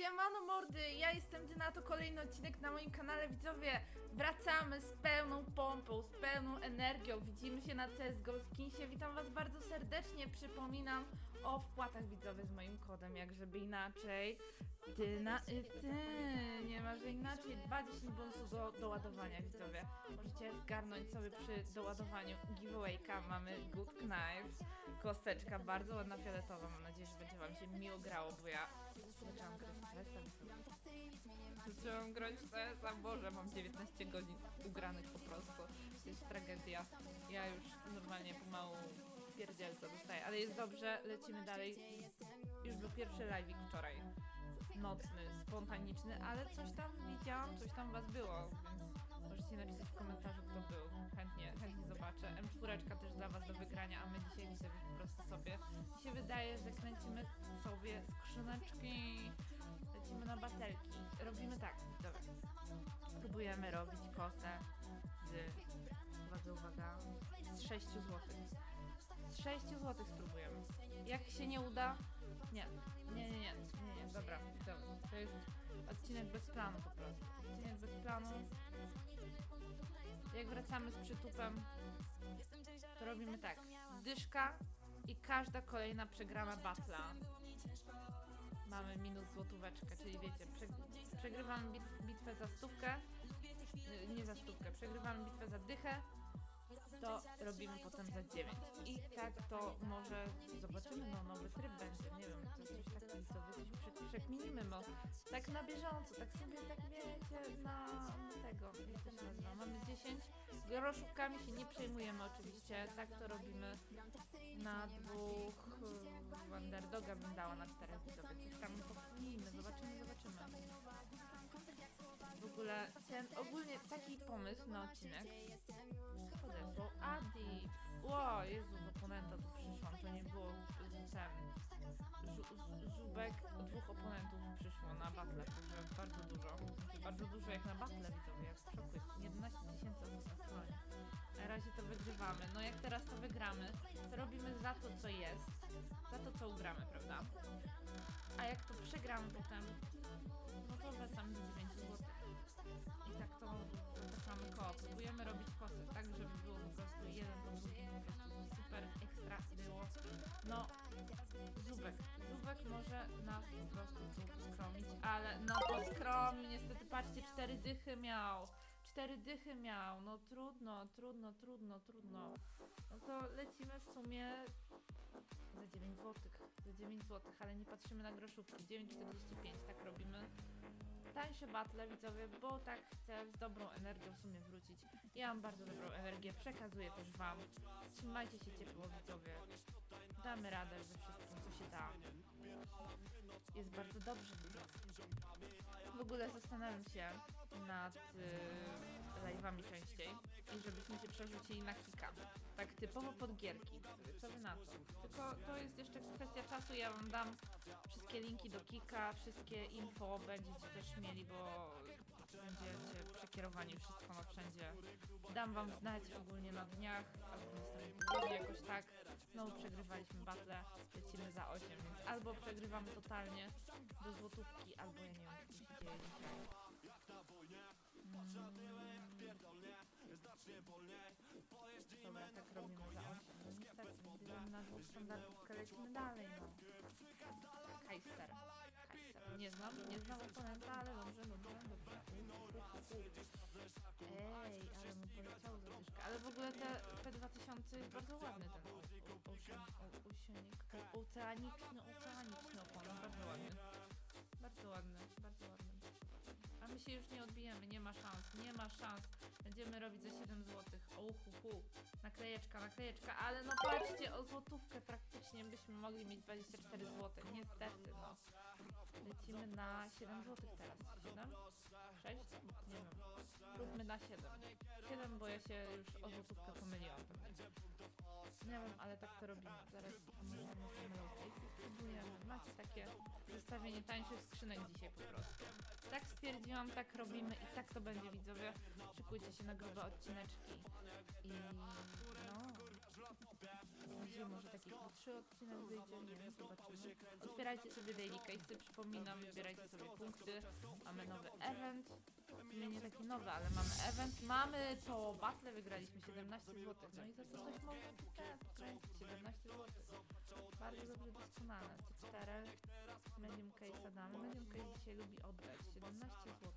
Siemano mordy, ja jestem Dyna, to kolejny odcinek na moim kanale widzowie. Wracamy z pełną pompą, z pełną energią. Widzimy się na CSGO Skinsie. Witam was bardzo serdecznie. Przypominam o wpłatach widzowie z moim kodem, jak żeby inaczej. Dyna i ty, nie ma, że inaczej. 20 bonusów do doładowania widzowie. Możecie zgarnąć sobie przy doładowaniu giveawayka. Mamy Good Knife, kosteczka bardzo ładna fioletowa. Mam nadzieję, że będzie wam się miło grało, bo ja zaczęłam grać CS-a. Zaczęłam grać CS-a, Boże, mam 19 godzin ugranych po prostu. To jest tragedia. Ja już normalnie pomału dostaję, ale jest dobrze, lecimy dalej. Już był pierwszy live'ik wczoraj. Nocny, spontaniczny, ale coś tam widziałam, coś tam was było, możecie napisać w komentarzu, kto był. Chętnie, chętnie zobaczę. M4 też dla was do wygrania, a my dzisiaj widzę po prostu sobie. Mi się wydaje, że kręcimy sobie skrzyneczki, lecimy na batelki. Robimy tak, dobra. Próbujemy robić kosę z, uwaga, uwaga, z 6 zł. Z 6 zł spróbujemy. Jak się nie uda, nie, nie, nie, nie, nie, nie, dobra, dobra. To jest odcinek bez planu po prostu. Odcinek bez planu. Jak wracamy z przytupem, to robimy tak. Dyszka i każda kolejna przegrana batla. Mamy minus złotóweczkę, czyli wiecie, prze, przegrywamy bit, bitwę za stówkę, nie za stówkę, przegrywamy bitwę za dychę, to robimy potem za 9. I tak to może zobaczymy, no nowy tryb będzie, nie wiem, coś, coś takiego, sobie coś prze- przekminimy, bo tak na bieżąco, tak sobie, tak wiecie, na, tego, jak to nazywa, mamy 10, groszówkami się nie przejmujemy oczywiście, tak to robimy na dwóch, underdoga bym dała na czterech widzowie, coś tam pokminimy, zobaczymy, zobaczymy. W ogóle ten, ogólnie taki pomysł na odcinek podesłał Adi. Ło, Jezu, oponenta tu przyszłam, to nie było ten. Żubek, dwóch oponentów przyszło na battle, także bardzo dużo. Bardzo dużo jak na battle widzowie, jak w szoku. jest 11 tysięcy osób na stronie. Na razie to wygrywamy. No jak teraz to wygramy, to robimy za to, co jest, za to, co ugramy, prawda? A jak to przegramy potem, no to wracamy No, Zubek. Zubek może nas po prostu tu skromić, ale no poskromił, niestety patrzcie, cztery dychy miał. Cztery dychy miał, no trudno, trudno, trudno, trudno. No to lecimy w sumie za 9 zł. Za 9 zł, ale nie patrzymy na groszówki. 9,45 tak robimy. Tańsze battle widzowie, bo tak chcę z dobrą energią w sumie wrócić. Ja mam bardzo dobrą energię, przekazuję też wam. Trzymajcie się ciepło widzowie. Damy radę ze wszystkim, co się da. Jest bardzo dobrze. W ogóle zastanawiam się nad y, live'ami częściej i żebyśmy się przerzucili na kika. Tak typowo pod gierki. Co wy na to? Tylko to jest jeszcze kwestia czasu. Ja wam dam wszystkie linki do kika, wszystkie info będziecie też mieli, bo będziecie przekierowani wszystko na wszędzie. Dam wam znać ogólnie na dniach, albo następnym tygodniu jakoś tak. Znowu przegrywaliśmy battle, lecimy za 8, więc albo przegrywamy totalnie do złotówki, albo ja nie wiem, co się dzieje na dwóch standardówkę, lecimy dalej, no. Kaiser. Kaiser. Nie znam, nie znam oponenta, ale dobrze, dobrze, dobrze. Ej, ale mu poleciało za dyszkę. Ale w ogóle te P2000 jest bardzo ładny ten o- oceaniczny, oceaniczny oponent, bardzo ładny. Bardzo ładny, bardzo ładny. Się już nie odbijemy, nie ma szans, nie ma szans. Będziemy robić za 7 zł. O hu, hu. Naklejeczka, naklejeczka, ale no patrzcie, o złotówkę byśmy mogli mieć 24 zł. Niestety, no. Lecimy na 7 zł teraz. 7? 6? Nie wiem. Róbmy na 7. 7, bo ja się już o złotówkę pomyliłam. Nie wiem, ale tak to robimy. Zaraz spróbujemy. Macie takie zestawienie tańszych skrzynek dzisiaj po prostu. Tak stwierdziłam, tak robimy i tak to będzie widzowie. Szykujcie się na grube odcineczki. I no, Może, może taki krótszy odcinek wyjdzie, nie wiem, zobaczymy. Otwierajcie sobie daily case'y, przypominam, wybierajcie sobie punkty. Mamy nowy event. Sumie nie taki nowy, ale mamy event. Mamy to battle, wygraliśmy 17 zł. No i za to coś mogę kręcić, 17 zł. Bardzo dobrze, doskonale. C4, medium case damy. Medium case dzisiaj lubi oddać. 17 zł.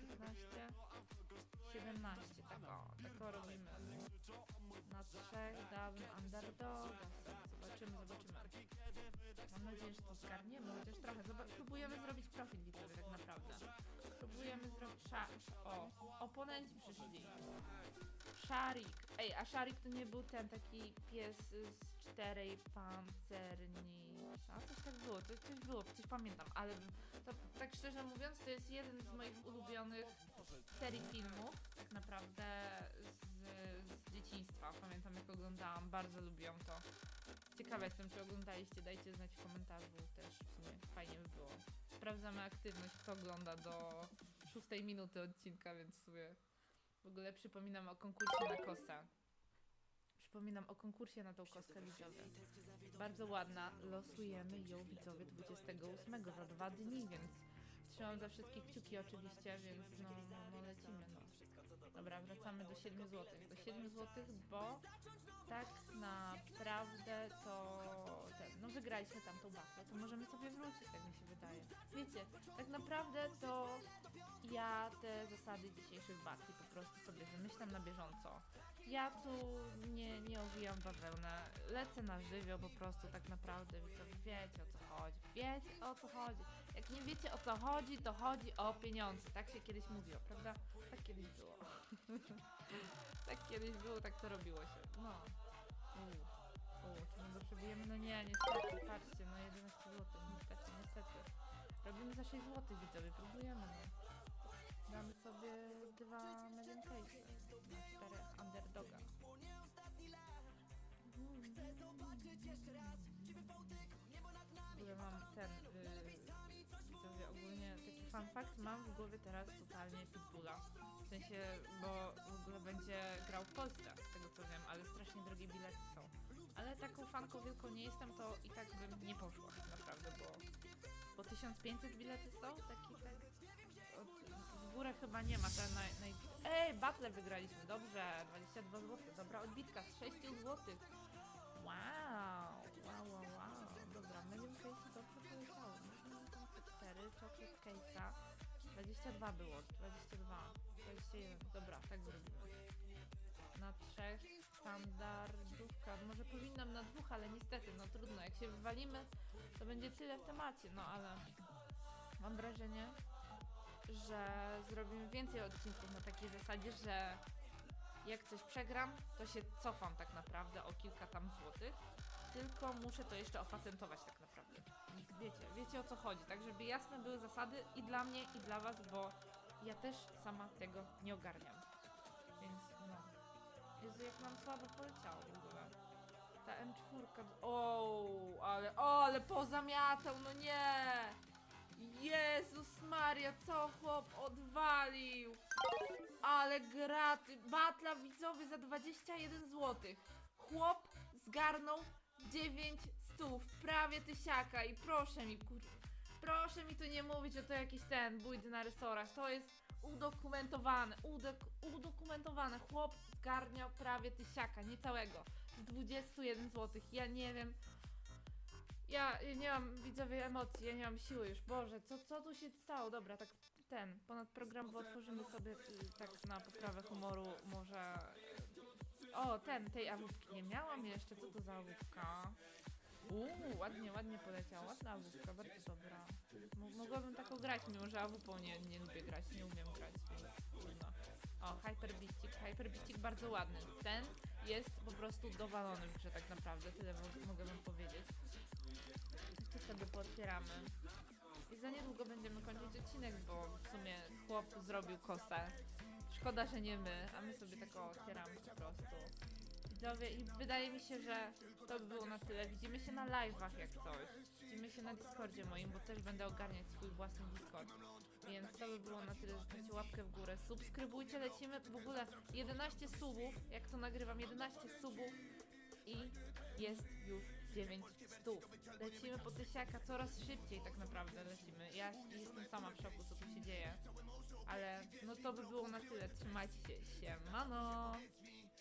15, 17. Tak o, tak o robimy. Trzech dałbym underdog. Zobaczymy, zobaczymy. Mam nadzieję, że to zgarniemy, chociaż trochę. Zoba- próbujemy zrobić profit widzowie tak naprawdę. Próbujemy zrobić... O, oponenci przyszli. Szarik. Ej, a Szarik to nie był ten taki pies z czterej pancerni. A coś tak było, coś, coś było, coś pamiętam, ale to, tak szczerze mówiąc, to jest jeden z moich ulubionych serii filmów, tak naprawdę z, z dzieciństwa. Pamiętam jak oglądałam, bardzo lubiłam to. Ciekawa jestem, czy oglądaliście, dajcie znać w komentarzu też, w sumie fajnie by było. Sprawdzamy aktywność, kto ogląda do szóstej minuty odcinka, więc w sumie w ogóle przypominam o konkursie na kosę. Przypominam o konkursie na tą kostkę widzowie. Bardzo ładna, losujemy ją widzowie 28 za dwa dni, więc trzymam za wszystkie kciuki oczywiście, więc no, no, no lecimy no. Dobra, wracamy do 7 zł. Do 7 zł, bo tak naprawdę to ten, no wygraliśmy tamtą batę, to możemy sobie wrócić, tak mi się wydaje. Wiecie, tak naprawdę to ja te zasady dzisiejszych batli po prostu sobie wymyślam na bieżąco. Ja tu nie, nie owijam bawełnę, lecę na żywioł po prostu tak naprawdę, widzowie, wiecie o co chodzi, wiecie o co chodzi. Jak nie wiecie o co chodzi, to chodzi o pieniądze, tak się kiedyś mówiło, prawda? Tak kiedyś było. tak kiedyś było, tak to robiło się, no. O, czy my go przebijemy? No nie, niestety, patrzcie, no 11 zł, niestety, niestety. Robimy za 6 zł, widzowie, próbujemy, no. Damy sobie dwa medium case na cztery underdoga. W ogóle mam ten, yy, ogólnie taki fun fact, mam w głowie teraz totalnie Pitbulla. W sensie, bo w ogóle będzie grał w Polsce, z tego co wiem, ale strasznie drogie bilety są. Ale taką fanką wielką nie jestem, to i tak bym nie poszła naprawdę, bo, bo 1500 bilety są, taki tak, górę chyba nie ma, ten naj, naj... Ej, battle wygraliśmy, dobrze, 22 zł, dobra odbitka z 6 zł. Wow, wow, wow, wow, dobra, medium case dobrze poleciało, musimy tam 4, chocolate case'a, 22 było, 22, 21, dobra, tak zrobimy. Na trzech standardówka, może powinnam na dwóch, ale niestety, no trudno, jak się wywalimy, to będzie tyle w temacie, no ale mam wrażenie, że zrobimy więcej odcinków na takiej zasadzie, że jak coś przegram, to się cofam tak naprawdę o kilka tam złotych, tylko muszę to jeszcze opatentować tak naprawdę. Wiecie, wiecie o co chodzi, tak żeby jasne były zasady i dla mnie, i dla was, bo ja też sama tego nie ogarniam. Więc no. Jezu, jak nam słabo poleciało w ogóle. Ta M4. O, ale, o, ale pozamiatał, no nie! Jezus Maria, co chłop odwalił? Ale graty, batla widzowie za 21 zł. Chłop zgarnął 9 stów, prawie tysiaka i proszę mi, kur... Proszę mi tu nie mówić, że to jakiś ten bójdy na resorach. To jest udokumentowane, udok udokumentowane. Chłop zgarniał prawie tysiaka, niecałego. Z 21 zł. Ja nie wiem. Ja, ja nie mam widzowie emocji, ja nie mam siły już. Boże, co, co tu się stało? Dobra, tak ten, ponad program, bo otworzymy sobie y, tak na poprawę humoru może... O, ten, tej awupki nie miałam jeszcze, co to za awupka? Uuu, ładnie, ładnie poleciała, ładna awupka, bardzo dobra. M- mogłabym taką grać, mimo że awupą nie, nie lubię grać, nie umiem grać, więc trudno. O, Hyper Beastic bardzo ładny. Ten jest po prostu dowalony grze tak naprawdę, tyle mo- mogę wam powiedzieć. Jeszcze sobie. I za niedługo będziemy kończyć odcinek, bo w sumie chłop zrobił kosę. Szkoda, że nie my, a my sobie tak otwieramy po prostu. Widzowie, i wydaje mi się, że to by było na tyle. Widzimy się na live'ach jak coś. Widzimy się na Discordzie moim, bo też będę ogarniać swój własny Discord. Więc to by było na tyle. Zostawcie łapkę w górę. Subskrybujcie, lecimy. W ogóle 11 subów, jak to nagrywam, 11 subów i jest już 9 stów. Lecimy po tysiaka coraz szybciej tak naprawdę lecimy. Ja jestem sama w szoku co tu się dzieje. Ale no to by było na tyle. Trzymajcie się. Siemano!